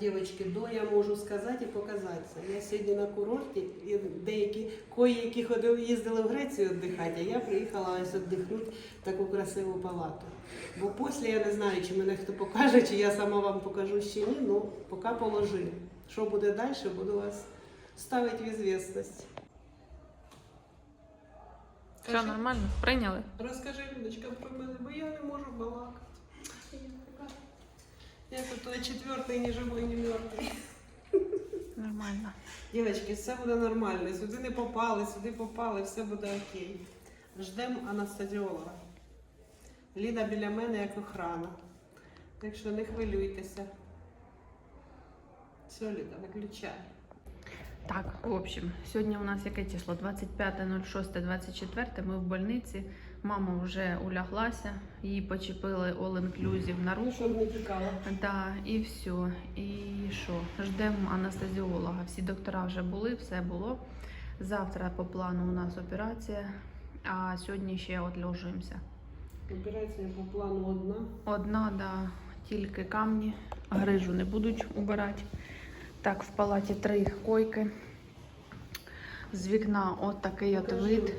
дівчатки, до я можу сказати і показатися. Я сьогодні на курорті, і деякі кої, які ходили, їздили в Грецію віддихати, а я приїхала ось віддихнути в таку красиву палату. Бо після я не знаю, чи мене хто покаже, чи я сама вам покажу ще ні, ну поки положи. Що буде далі, буду вас ставити в ізвісність. Що, нормально? Прийняли? Розкажи, Людочка, про мене, бо я не можу балакати. Я ото четвертий, ні живий, ні мертвий. Нормально. Дівчатки, все буде нормально. Сюди не попали, сюди попали, все буде окей. Ждемо анестезіолога. Ліда біля мене як охрана. Так що не хвилюйтеся. Все, Ліда, виключай. Так, в общем, сьогодні у нас яке число? 25.06.24. Ми в больниці. Мама вже уляглася, її почепили all inclusive на руку. Щоб не тікала. Да, і все. І що? Ждемо анестезіолога. Всі доктора вже були, все було. Завтра по плану у нас операція, а сьогодні ще отлежуємося. Операція по плану одна. Одна, да, тільки камні, грижу не будуть убирати. Так, в палаті три койки. З вікна от такий от вид.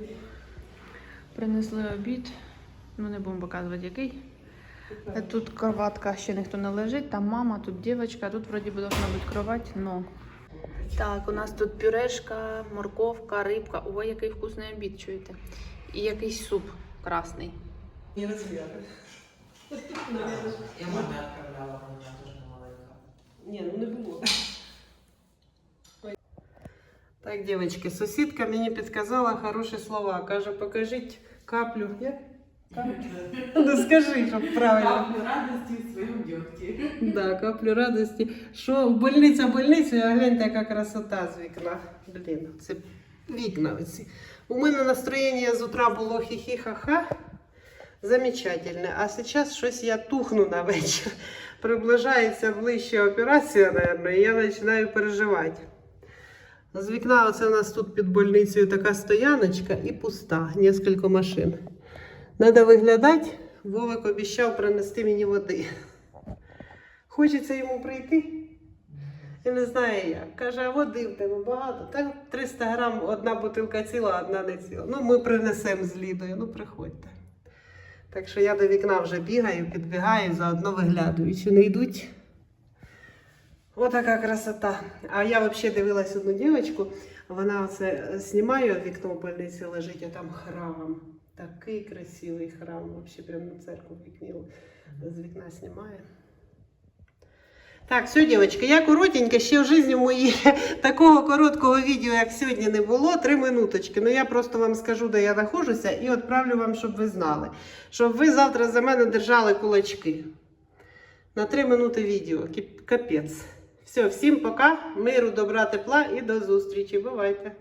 Видела. Принесли обід. Ну, не будемо показувати який. Тут кроватка ще ніхто не лежить, там мама, тут дівчинка, тут вроді би должна бути кровать, но. Так, у нас тут пюрешка, морковка, рибка. Ой, який вкусний обід, чуєте? І якийсь суп красний. Не розміри. Я мамі відправляла, вона теж маленька. Ні, ну не було. Так, дівчатки, сусідка мені підказала хороші слова. Каже, покажіть каплю. Як? Каплю. Ну скажи, щоб правильно. Каплю радості в своєму дьогті. Да, каплю радості. Що больниця больницю, а гляньте, яка красота з вікна. Блін, це вікна оці. У мене настроєння з утра було хі-хі-ха-ха. Замечательне. А зараз щось я тухну на вечір. Приближається ближче операція, мабуть, і я починаю переживати. З вікна оце у нас тут під больницею така стояночка і пуста, кілька машин. Треба виглядати. Вовик обіцяв принести мені води. Хочеться йому прийти. І не знає як. Каже, а води в тебе багато. Так 300 грам, одна бутилка ціла, одна не ціла. Ну, ми принесемо з Лідою, ну приходьте. Так що я до вікна вже бігаю, підбігаю, заодно виглядаю. Чи не йдуть? Отака красота. А я взагалі дивилась одну дівчинку, вона оце знімає вікно в больниці лежить, а там храм. Такий красивий храм. Взагалі прямо на церкву вікні з вікна знімає. Так, все, дівчатки, я коротенька, ще в житті моїй такого короткого відео, як сьогодні, не було, три минуточки. Ну я просто вам скажу, де я знаходжуся, і відправлю вам, щоб ви знали. Щоб ви завтра за мене держали кулачки. На три минути відео. Капець. Все, всім пока, миру, добра, тепла і до зустрічі. Бувайте!